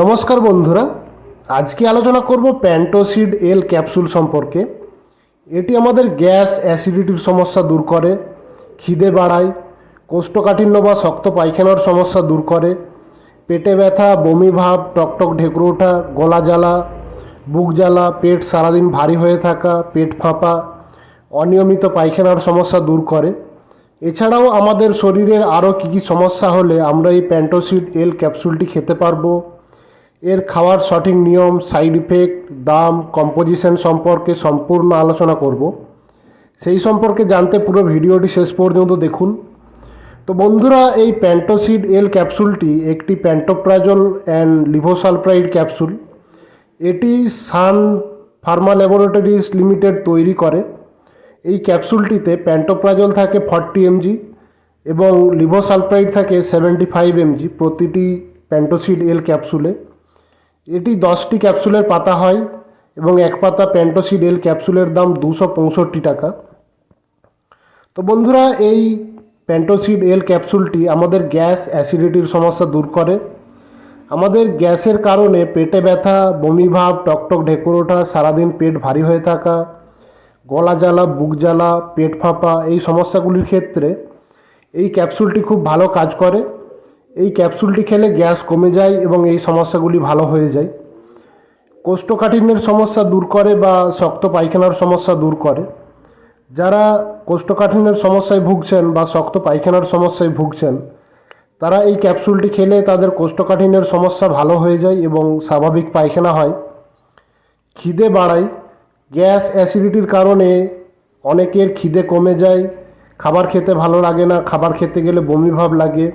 নমস্কার বন্ধুরা, আজকে আলোচনা করব প্যান্টোসিড এল ক্যাপসুল সম্পর্কে। এটি আমাদের গ্যাস অ্যাসিডিটির সমস্যা দূর করে, খিদে বাড়ায়, কোষ্ঠকাঠিন্য বা শক্ত পায়খানার সমস্যা দূর করে, পেটে ব্যথা, বমি ভাব, টকটক ঢেকুর ওঠা, গলা জ্বালা, বুক জ্বালা, পেট সারাদিন ভারী হয়ে থাকা, পেট ফাঁপা, অনিয়মিত পায়খানার সমস্যা দূর করে। এছাড়াও আমাদের শরীরের আরও কী কী সমস্যা হলে আমরা এই প্যান্টোসিড এল ক্যাপসুলটি খেতে পারব। এর খাওয়ার সঠিক নিয়ম, সাইড ইফেক্ট, দাম, কম্পোজিশন সম্পর্কে সম্পূর্ণ আলোচনা করব। সেই সম্পর্কে জানতে পুরো ভিডিওটি শেষ পর্যন্ত দেখুন। তো বন্ধুরা, এই প্যান্টোসিড এল ক্যাপসুলটি একটি প্যান্টোপ্রাজল অ্যান্ড লিভোসালপ্রাইড ক্যাপসুল। এটি সান ফার্মা ল্যাবরেটরিজ লিমিটেড তৈরি করে। এই ক্যাপসুলটিতে প্যান্টোপ্রাজল থাকে ফর্টি এমজি এবং লিভোসালপ্রাইড থাকে সেভেন্টি ফাইভ এমজি প্রতিটি প্যান্টোসিড এল ক্যাপসুলে। এটি দশটি ক্যাপসুলের পাতা হয় এবং এক পাতা প্যান্টোসিড এল ক্যাপসুলের দাম দুশো পঁয়ষট্টি টাকা। তো বন্ধুরা, এই প্যান্টোসিড এল ক্যাপসুলটি আমাদের গ্যাস অ্যাসিডিটির সমস্যা দূর করে। আমাদের গ্যাসের কারণে পেটে ব্যথা, বমি ভাব, টকটক ঢেকুর ওঠা সারাদিন পেট ভারী হয়ে থাকা গলা জ্বালা, বুক জ্বালা, পেট ফাঁপা এই সমস্যাগুলির ক্ষেত্রে এই ক্যাপসুলটি খুব ভালো কাজ করে। এই ক্যাপসুলটি খেলে গ্যাস কমে যায় এবং এই সমস্যাগুলি ভালো হয়ে যায়। কোষ্ঠকাঠিন্যের সমস্যা দূর করে বা শক্ত পায়খানার সমস্যা দূর করে। যারা কোষ্ঠকাঠিন্যের সমস্যায় ভুগছেন বা শক্ত পায়খানার সমস্যায় ভুগছেন, তারা এই ক্যাপসুলটি খেলে তাদের কোষ্ঠকাঠিন্যের সমস্যা ভালো হয়ে যায় এবং স্বাভাবিক পায়খানা হয়। খিদে বাড়ায় গ্যাস অ্যাসিডিটির কারণে অনেকের খিদে কমে যায়, খাবার খেতে ভালো লাগে না, খাবার খেতে গেলে বমি ভাব লাগে।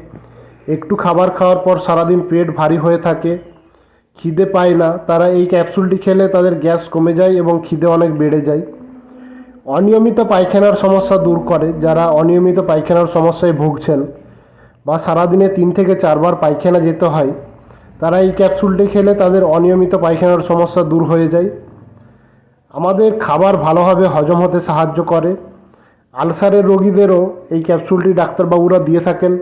একটু খাবার খাওয়ার পর সারাদিন পেট ভারী হয়ে থাকে, খিদে পায় না। তারা এই ক্যাপসুলটি খেলে তাদের গ্যাস কমে যায় এবং খিদে অনেক বেড়ে যায়। অনিয়মিত পায়খানার সমস্যা দূর করে, যারা অনিয়মিত পায়খানার সমস্যায় ভুগছেন বা সারাদিনে তিন থেকে চারবার পায়খানা যেতে হয়, তারা এই ক্যাপসুলটি খেলে তাদের অনিয়মিত পায়খানার সমস্যা দূর হয়ে যায়। আমাদের খাবার ভালোভাবে হজম হতে সাহায্য করে। আলসারের রোগীদেরও এই ক্যাপসুলটি ডাক্তারবাবুরা দিয়ে থাকেন।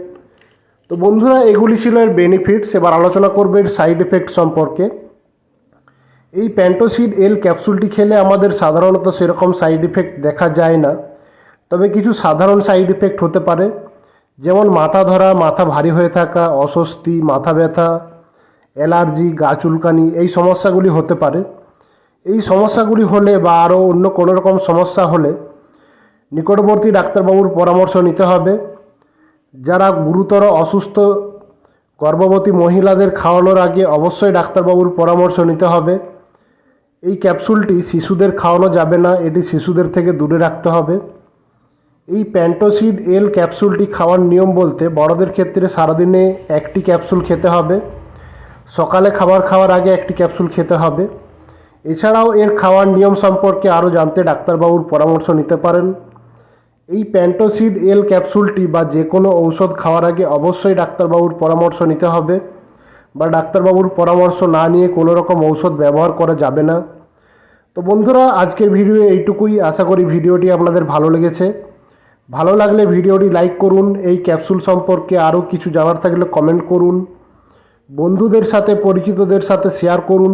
তো বন্ধুরা, এগুলি ছিল এর বেনিফিটস এবার আলোচনা করবে এর সাইড এফেক্ট সম্পর্কে। এই প্যান্টোসিড এল ক্যাপসুলটি খেলে আমাদের সাধারণত সেরকম সাইড ইফেক্ট দেখা যায় না। তবে কিছু সাধারণ সাইড ইফেক্ট হতে পারে। যেমন মাথা ধরা, মাথা ভারী হয়ে থাকা, অস্বস্তি, মাথা ব্যথা, অ্যালার্জি, গা চুলকানি, এই সমস্যাগুলি হতে পারে। এই সমস্যাগুলি হলে বা আরও অন্য কোনো রকম সমস্যা হলে নিকটবর্তী ডাক্তারবাবুর পরামর্শ নিতে হবে। যারা গুরুতর অসুস্থ, গর্ভবতী মহিলাদের খাওয়ানোর আগে অবশ্যই ডাক্তারবাবুর পরামর্শ নিতে হবে। এই ক্যাপসুলটি শিশুদের খাওয়ানো যাবে না, এটি শিশুদের থেকে দূরে রাখতে হবে। এই প্যান্টোসিড এল ক্যাপসুলটি খাওয়ার নিয়ম বলতে বড়দের ক্ষেত্রে সারাদিনে একটি ক্যাপসুল খেতে হবে। সকালে খাবার খাওয়ার আগে একটি ক্যাপসুল খেতে হবে। এছাড়াও এর খাওয়ার নিয়ম সম্পর্কে আরও জানতে ডাক্তারবাবুর পরামর্শ নিতে পারেন। এই প্যান্টোসিড এল ক্যাপসুলটি বা যে কোনো ঔষধ খাওয়ার আগে অবশ্যই ডাক্তারবাবুর পরামর্শ নিতে হবে বা ডাক্তারবাবুর পরামর্শ না নিয়ে কোনো রকম ঔষধ ব্যবহার করা যাবে না। তো বন্ধুরা, আজকের ভিডিও এইটুকুই। আশা করি ভিডিওটি আপনাদের ভালো লেগেছে। ভালো লাগলে ভিডিওটি লাইক করুন, এই ক্যাপসুল সম্পর্কে আরও কিছু জানার থাকলে কমেন্ট করুন। বন্ধুদের সাথে, পরিচিতদের সাথে শেয়ার করুন।